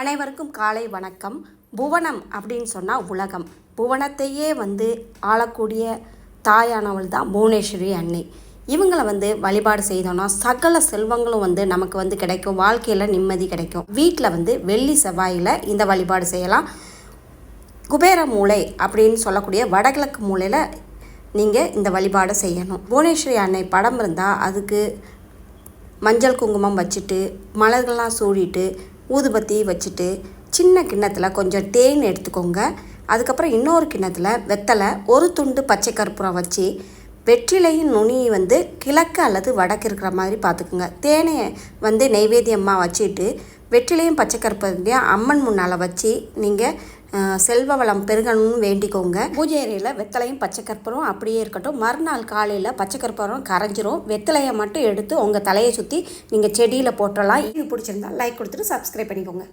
அனைவருக்கும் காலை வணக்கம். புவனம் அப்படின்னு சொன்னால் உலகம். புவனத்தையே வந்து ஆளக்கூடிய தாயானவள் தான் புவனேஸ்வரி அன்னை. இவங்களை வந்து வழிபாடு செய்தோம்னா சகல செல்வங்களும் வந்து நமக்கு வந்து கிடைக்கும். வாழ்க்கையில் நிம்மதி கிடைக்கும். வீட்டில் வந்து வெள்ளி செவ்வாயில் இந்த வழிபாடு செய்யலாம். குபேர மூலை அப்படின்னு சொல்லக்கூடிய வடகிழக்கு மூலையில் நீங்கள் இந்த வழிபாடை செய்யணும். புவனேஸ்வரி அன்னை படம் இருந்தால் அதுக்கு மஞ்சள் குங்குமம் வச்சுட்டு மலர்கள்லாம் சூடிட்டு ஊதுபத்தி வச்சுட்டு சின்ன கிண்ணத்தில் கொஞ்சம் தேன் எடுத்துக்கோங்க. அதுக்கப்புறம் இன்னொரு கிண்ணத்தில் வெத்தலை ஒரு துண்டு பச்சை கற்பூரம் வச்சு வெற்றிலையும் நுனி வந்து கிழக்கு அல்லது வடக்கு இருக்கிற மாதிரி பார்த்துக்குங்க. தேனை வந்து நெய்வேத்தியமாக வச்சுட்டு வெற்றிலையும் பச்சை அம்மன் முன்னால் வச்சு நீங்கள் செல்வ வளம் பெருகணும்னு வேண்டிக்கோங்க. பூஜை அறையில் வெத்தலையும் பச்சை அப்படியே இருக்கட்டும். மறுநாள் காலையில் பச்சை கரைஞ்சிரும். வெத்தலையை மட்டும் எடுத்து உங்கள் தலையை சுற்றி நீங்கள் செடியில் போட்டுடலாம் இது பிடிச்சிருந்தா லைக் கொடுத்துட்டு சப்ஸ்கிரைப் பண்ணிக்கோங்க.